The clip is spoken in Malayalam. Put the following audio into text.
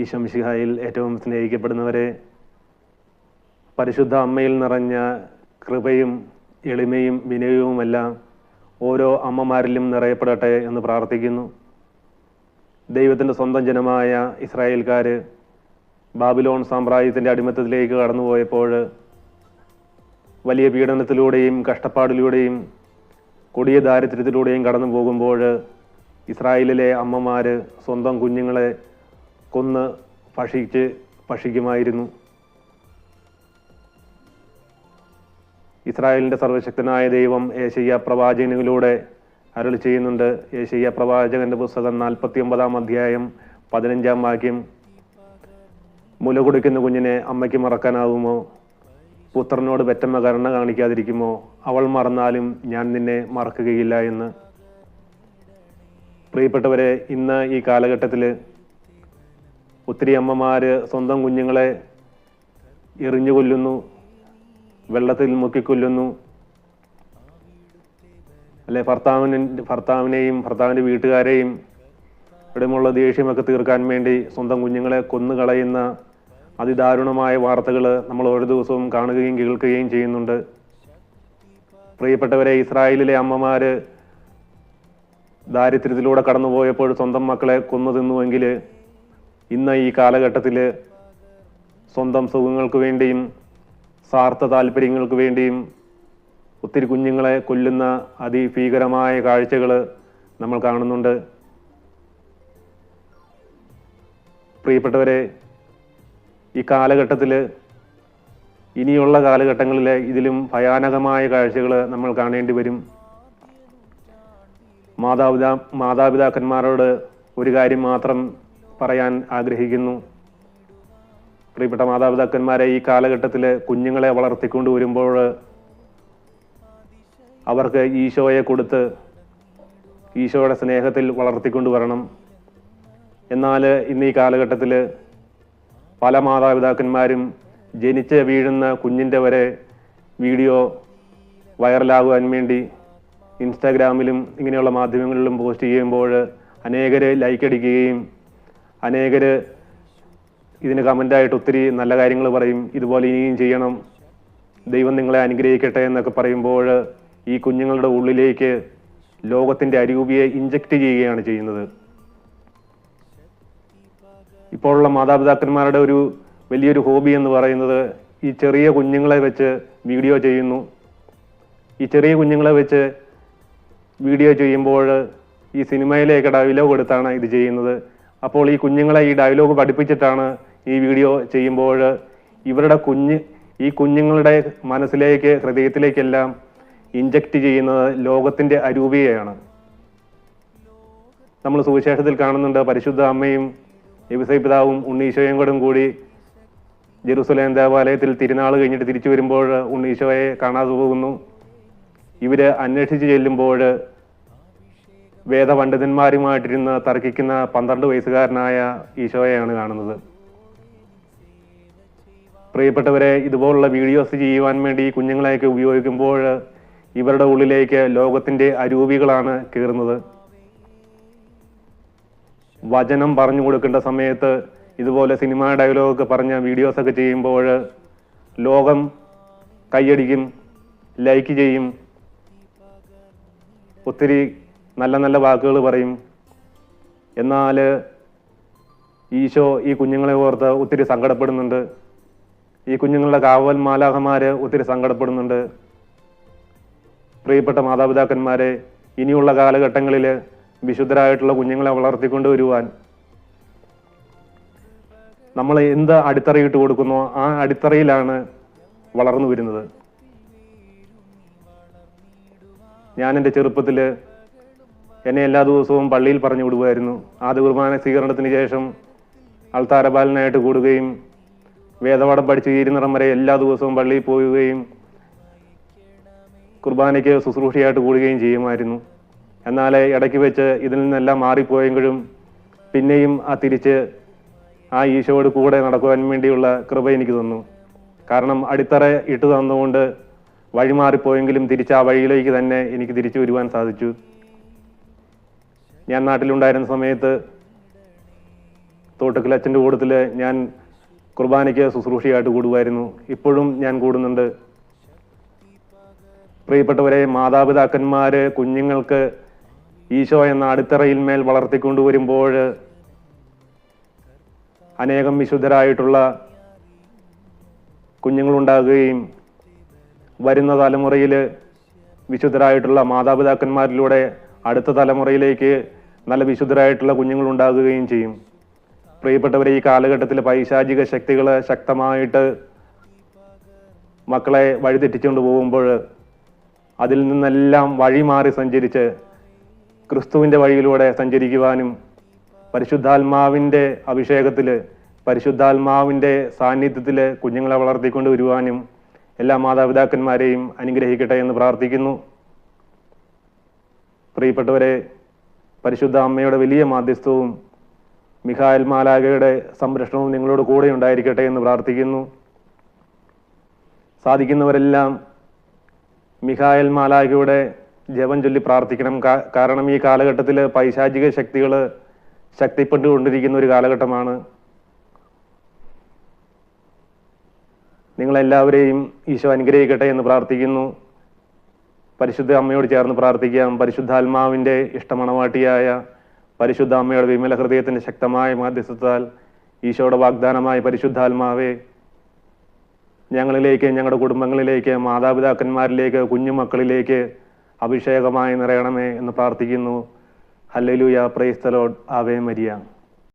ഈ ശംഷിഹായിൽ ഏറ്റവും സ്നേഹിക്കപ്പെടുന്നവരെ പരിശുദ്ധ അമ്മയിൽ നിറഞ്ഞ കൃപയും എളിമയും വിനയവുമെല്ലാം ഓരോ അമ്മമാരിലും നിറയപ്പെടട്ടെ എന്ന് പ്രാർത്ഥിക്കുന്നു. ദൈവത്തിന്റെ സ്വന്തം ജനമായ ഇസ്രായേൽക്കാർ ബാബിലോൺ സാമ്രാജ്യത്തിന്റെ അടിമത്തത്തിലേക്ക് കടന്നുപോയപ്പോൾ വലിയ പീഡനത്തിലൂടെയും കഷ്ടപ്പാടിലൂടെയും കൊടിയ ദാരിദ്ര്യത്തിലൂടെയും കടന്നു പോകുമ്പോൾ ഇസ്രായേലിലെ അമ്മമാർ സ്വന്തം കുഞ്ഞുങ്ങളെ കൊന്ന് ഭക്ഷിച്ച് ഭക്ഷിക്കുമായിരുന്നു. ഇസ്രായേലിന്റെ സർവശക്തനായ ദൈവം ഏശയ്യ പ്രവാചകനിലൂടെ അരുൾ ചെയ്യുന്നുണ്ട്. ഏശയ്യ പ്രവാചകന്റെ പുസ്തകം നാൽപ്പത്തി ഒമ്പതാം അധ്യായം പതിനഞ്ചാം വാക്യം. മുല കുടിക്കുന്ന കുഞ്ഞിനെ അമ്മയ്ക്ക് മറക്കാനാവുമോ? പുത്രനോട് പെറ്റമ്മ കരുണ കാണിക്കാതിരിക്കുമോ? അവൾ മറന്നാലും ഞാൻ നിന്നെ മറക്കുകയില്ല എന്ന്. പ്രിയപ്പെട്ടവരെ ഇന്ന് ഈ കാലഘട്ടത്തിൽ ഒത്തിരി അമ്മമാര് സ്വന്തം കുഞ്ഞുങ്ങളെ എറിഞ്ഞു കൊല്ലുന്നു വെള്ളത്തിൽ മുക്കിക്കൊല്ലുന്നു അല്ലെ ഭർത്താവിന് ഭർത്താവിനെയും ഭർത്താവിന്റെ വീട്ടുകാരെയും ഇവിടെയുള്ള ദേഷ്യമൊക്കെ തീർക്കാൻ വേണ്ടി സ്വന്തം കുഞ്ഞുങ്ങളെ കൊന്നുകളയുന്ന അതിദാരുണമായ വാർത്തകൾ നമ്മൾ ഓരോ ദിവസവും കാണുകയും കേൾക്കുകയും ചെയ്യുന്നുണ്ട്. പ്രിയപ്പെട്ടവരെ ഇസ്രായേലിലെ അമ്മമാര് ദാരിദ്ര്യത്തിലൂടെ കടന്നുപോയപ്പോൾ സ്വന്തം മക്കളെ കൊന്നു തിന്നുവെങ്കിൽ ഇന്ന് ഈ കാലഘട്ടത്തിൽ സ്വന്തം സുഖങ്ങൾക്ക് വേണ്ടിയും സ്വാർത്ഥ താല്പര്യങ്ങൾക്ക് വേണ്ടിയും ഒത്തിരി കുഞ്ഞുങ്ങളെ കൊല്ലുന്ന അതിഭീകരമായ കാഴ്ചകൾ നമ്മൾ കാണുന്നുണ്ട്. പ്രിയപ്പെട്ടവരെ ഈ കാലഘട്ടത്തിൽ ഇനിയുള്ള കാലഘട്ടങ്ങളിൽ ഇതിലും ഭയാനകമായ കാഴ്ചകൾ നമ്മൾ കാണേണ്ടി വരും. മാതാപിതാ മാതാപിതാക്കന്മാരോട് ഒരു കാര്യം മാത്രം പറയാൻ ആഗ്രഹിക്കുന്നു. പ്രിയപ്പെട്ട മാതാപിതാക്കന്മാരെ ഈ കാലഘട്ടത്തിൽ കുഞ്ഞുങ്ങളെ വളർത്തിക്കൊണ്ട് വരുമ്പോൾ അവർക്ക് ഈശോയെ കൊടുത്ത് ഈശോയുടെ സ്നേഹത്തിൽ വളർത്തിക്കൊണ്ട് വരണം. എന്നാൽ ഇന്ന് ഈ കാലഘട്ടത്തിൽ പല മാതാപിതാക്കന്മാരും ജനിച്ച് വീഴുന്ന കുഞ്ഞിന്റെ വരെ വീഡിയോ വൈറലാകുവാൻ വേണ്ടി ഇൻസ്റ്റാഗ്രാമിലും ഇങ്ങനെയുള്ള മാധ്യമങ്ങളിലും പോസ്റ്റ് ചെയ്യുമ്പോൾ അനേകർ ലൈക്ക് അടിക്കുകയും അനേകര് ഇതിന് കമന്റായിട്ട് ഒത്തിരി നല്ല കാര്യങ്ങൾ പറയും ഇതുപോലെ ഇനിയും ചെയ്യണം ദൈവം നിങ്ങളെ അനുഗ്രഹിക്കട്ടെ എന്നൊക്കെ പറയുമ്പോൾ ഈ കുഞ്ഞുങ്ങളുടെ ഉള്ളിലേക്ക് ലോകത്തിന്റെ അരൂപിയെ ഇഞ്ചക്ട് ചെയ്യുകയാണ് ചെയ്യുന്നത്. ഇപ്പോഴുള്ള മാതാപിതാക്കന്മാരുടെ ഒരു വലിയൊരു ഹോബി എന്ന് പറയുന്നത് ഈ ചെറിയ കുഞ്ഞുങ്ങളെ വെച്ച് വീഡിയോ ചെയ്യുന്നു. ഈ ചെറിയ കുഞ്ഞുങ്ങളെ വെച്ച് വീഡിയോ ചെയ്യുമ്പോൾ ഈ സിനിമയിലേക്ക് ഡയലോഗ് എടുത്താണ് ഇത് ചെയ്യുന്നത്. അപ്പോൾ ഈ കുഞ്ഞുങ്ങളെ ഈ ഡയലോഗ് പഠിപ്പിച്ചിട്ടാണ് ഈ വീഡിയോ ചെയ്യുമ്പോൾ ഇവരുടെ കുഞ്ഞ് ഈ കുഞ്ഞുങ്ങളുടെ മനസ്സിലേക്ക് ഹൃദയത്തിലേക്കെല്ലാം ഇഞ്ചക്ട് ചെയ്യുന്നത് ലോകത്തിന്റെ അരൂപിയെയാണ്. നമ്മൾ സുവിശേഷത്തിൽ കാണുന്നുണ്ട് പരിശുദ്ധ അമ്മയും എബിസൈ പിതാവും ഉണ്ണീശോയും കൂടും കൂടി ജെറുസലേം ദേവാലയത്തിൽ തിരുനാൾ കഴിഞ്ഞിട്ട് തിരിച്ചു വരുമ്പോൾ ഉണ്ണീശോയെ കാണാതെ പോകുന്നു. ഇവർ അന്വേഷിച്ച് ചെല്ലുമ്പോൾ വേദപണ്ഡിതന്മാരുമായിട്ടിരുന്ന് തർക്കിക്കുന്ന പന്ത്രണ്ട് വയസ്സുകാരനായ ഈശോയെയാണ് കാണുന്നത്. പ്രിയപ്പെട്ടവരെ ഇതുപോലുള്ള വീഡിയോസ് ചെയ്യുവാൻ വേണ്ടി കുഞ്ഞുങ്ങളെയൊക്കെ ഉപയോഗിക്കുമ്പോൾ ഇവരുടെ ഉള്ളിലേക്ക് ലോകത്തിന്റെ അരൂപികളാണ് കയറുന്നത്. വചനം പറഞ്ഞു കൊടുക്കേണ്ട സമയത്ത് ഇതുപോലെ സിനിമ ഡയലോഗൊക്കെ പറഞ്ഞ വീഡിയോസ് ഒക്കെ ചെയ്യുമ്പോൾ ലോകം കൈയടിക്കും ലൈക്ക് ചെയ്യും. ഒത്തിരി നല്ല നല്ല വാക്കുകൾ പറയും. എന്നാൽ ഈശോ ഈ കുഞ്ഞുങ്ങളെ ഓർത്ത് ഒത്തിരി സങ്കടപ്പെടുന്നുണ്ട്. ഈ കുഞ്ഞുങ്ങളുടെ കാവൽ മാലാഹമാർ ഒത്തിരി സങ്കടപ്പെടുന്നുണ്ട്. പ്രിയപ്പെട്ട മാതാപിതാക്കന്മാരെ ഇനിയുള്ള കാലഘട്ടങ്ങളിൽ വിശുദ്ധരായിട്ടുള്ള കുഞ്ഞുങ്ങളെ വളർത്തിക്കൊണ്ട് വളർത്തിക്കൊണ്ടുവരുവാൻ നമ്മൾ എന്ത് അടിത്തറയിട്ട് കൊടുക്കുന്നോ? ആ അടിത്തറയിലാണ് വളർന്നു വരുന്നത്. ഞാൻ എന്റെ ചെറുപ്പത്തിൽ എന്നെ എല്ലാ ദിവസവും പള്ളിയിൽ പറഞ്ഞു വിടുമായിരുന്നു ആദ്യ കുർബാന സ്വീകരണത്തിന് ശേഷം അൾത്താരബാലനായിട്ട് കൂടുകയും വേദപാഠം പഠിച്ച് ഇരുന്നിടം വരെ എല്ലാ ദിവസവും പള്ളിയിൽ പോവുകയും കുർബാനയ്ക്ക് ശുശ്രൂഷയായിട്ട് കൂടുകയും ചെയ്യുമായിരുന്നു. എന്നാൽ ഇടയ്ക്ക് വെച്ച് ഇതിൽ നിന്നെല്ലാം മാറിപ്പോയെങ്കിലും പിന്നെയും ആ തിരിച്ച് ആ ഈശോയോട് കൂടെ നടക്കുവാൻ വേണ്ടിയുള്ള കൃപ എനിക്ക് തന്നു. കാരണം അടിത്തറ ഇട്ട് തന്നുകൊണ്ട് വഴി വഴിമാറിപ്പോയെങ്കിലും തിരിച്ച് ആ വഴിയിലേക്ക് തന്നെ എനിക്ക് തിരിച്ചു വരുവാൻ സാധിച്ചു. ഞാൻ നാട്ടിലുണ്ടായിരുന്ന സമയത്ത് തോട്ടക്കൽ അച്ഛന്റെ കൂടത്തിൽ ഞാൻ കുർബാനയ്ക്ക് ശുശ്രൂഷയായിട്ട് കൂടുമായിരുന്നു. ഇപ്പോഴും ഞാൻ കൂടുന്നുണ്ട്. പ്രിയപ്പെട്ടവരെ മാതാപിതാക്കന്മാർ കുഞ്ഞുങ്ങൾക്ക് ഈശോ എന്ന അടിത്തറയിൽ മേൽ വളർത്തിക്കൊണ്ടു വരുമ്പോൾ അനേകം വിശുദ്ധരായിട്ടുള്ള കുഞ്ഞുങ്ങളുണ്ടാകുകയും വരുന്ന തലമുറയിൽ വിശുദ്ധരായിട്ടുള്ള മാതാപിതാക്കന്മാരിലൂടെ അടുത്ത തലമുറയിലേക്ക് നല്ല വിശുദ്ധരായിട്ടുള്ള കുഞ്ഞുങ്ങൾ ഉണ്ടാകുകയും ചെയ്യും. പ്രിയപ്പെട്ടവരെ ഈ കാലഘട്ടത്തിൽ പൈശാചിക ശക്തികൾ ശക്തമായിട്ട് മക്കളെ വഴിതെറ്റിച്ചുകൊണ്ട് പോകുമ്പോൾ അതിൽ നിന്നെല്ലാം വഴി മാറി സഞ്ചരിച്ച് ക്രിസ്തുവിന്റെ വഴിയിലൂടെ സഞ്ചരിക്കുവാനും പരിശുദ്ധാത്മാവിന്റെ അഭിഷേകത്തിൽ പരിശുദ്ധാത്മാവിന്റെ സാന്നിധ്യത്തിൽ കുഞ്ഞുങ്ങളെ വളർത്തിക്കൊണ്ട് വരുവാനും എല്ലാ മാതാപിതാക്കന്മാരെയും അനുഗ്രഹിക്കട്ടെ എന്ന് പ്രാർത്ഥിക്കുന്നു. പ്രിയപ്പെട്ടവരെ പരിശുദ്ധ അമ്മയുടെ വലിയ മാധ്യസ്ഥവും മിഖായൽ മാലാകയുടെ സംരക്ഷണവും നിങ്ങളോട് കൂടെ ഉണ്ടായിരിക്കട്ടെ എന്ന് പ്രാർത്ഥിക്കുന്നു. സാധിക്കുന്നവരെല്ലാം മിഖായൽ മാലാകയുടെ ജപം ചൊല്ലി പ്രാർത്ഥിക്കണം. കാരണം ഈ കാലഘട്ടത്തിൽ പൈശാചിക ശക്തികൾ ശക്തിപ്പെട്ടുകൊണ്ടിരിക്കുന്ന ഒരു കാലഘട്ടമാണ്. നിങ്ങളെല്ലാവരെയും ഈശോ അനുഗ്രഹിക്കട്ടെ എന്ന് പ്രാർത്ഥിക്കുന്നു. പരിശുദ്ധ അമ്മയോട് ചേർന്ന് പ്രാർത്ഥിക്കാം. പരിശുദ്ധാത്മാവിന്റെ ഇഷ്ടമണവാട്ടിയായ പരിശുദ്ധ അമ്മയുടെ വിമല ഹൃദയത്തിന്റെ ശക്തമായ മാധ്യസ്ഥത്താൽ ഈശോയുടെ വാഗ്ദാനമായ പരിശുദ്ധാത്മാവെ ഞങ്ങളിലേക്ക് ഞങ്ങളുടെ കുടുംബങ്ങളിലേക്ക് മാതാപിതാക്കന്മാരിലേക്ക് കുഞ്ഞുമക്കളിലേക്ക് അഭിഷേകമായി നിറയണമേ എന്ന് പ്രാർത്ഥിക്കുന്നു. ഹല്ലേലൂയ. പ്രൈസ്തലോഡ് ആവേ മരിയ.